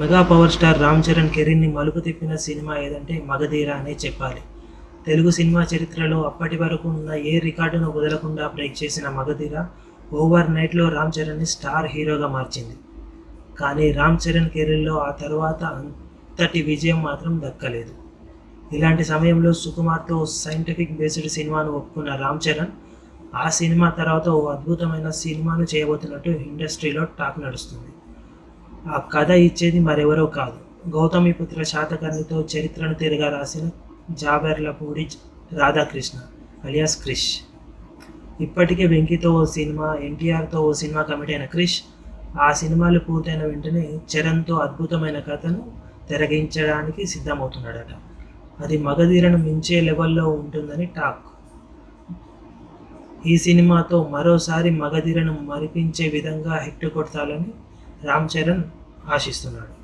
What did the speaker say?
Mega power star Ram Charan కెరీర్ని మలుపు తిప్పిన సినిమా ఏదంటే మగధీర అనే చెప్పాలి. తెలుగు సినిమా చరిత్రలో అప్పటి వరకు ఉన్న ఏ రికార్డును వదలకుండా బ్రేక్ చేసిన మగధీర ఓవర్ నైట్లో రామ్ చరణ్ని స్టార్ హీరోగా మార్చింది. కానీ రామ్ చరణ్ కెరీర్లో ఆ తర్వాత అంతటి విజయం మాత్రం దక్కలేదు. ఇలాంటి సమయంలో సుకుమార్తో సైంటిఫిక్ బేస్డ్ సినిమాను ఒప్పుకున్న రామ్ చరణ్ ఆ సినిమా తర్వాత ఓ అద్భుతమైన సినిమాను చేయబోతున్నట్టు ఇండస్ట్రీలో టాక్ నడుస్తుంది. ఆ కథ ఇచ్చేది మరెవరో కాదు. గౌతమిపుత్ర శాతకర్ణితో చరిత్రను తిరగా రాసిన జాబెర్లపూడి రాధాకృష్ణ అలియాస్ క్రిష్. ఇప్పటికే వెంకీతో ఓ సినిమా ఎన్టీఆర్తో ఓ సినిమా కమిట్ అయిన క్రిష్ ఆ సినిమాలు పూర్తయిన వెంటనే చరణ్తో అద్భుతమైన కథను తెరగించడానికి సిద్ధమవుతున్నాడట. అది మగధీరను మించే లెవెల్లో ఉంటుందని టాక్. ఈ సినిమాతో మరోసారి మగధీరను మరిపించే విధంగా హిట్ కొడతాలని రామ్ చరణ్ ఆశిస్తున్నాడు.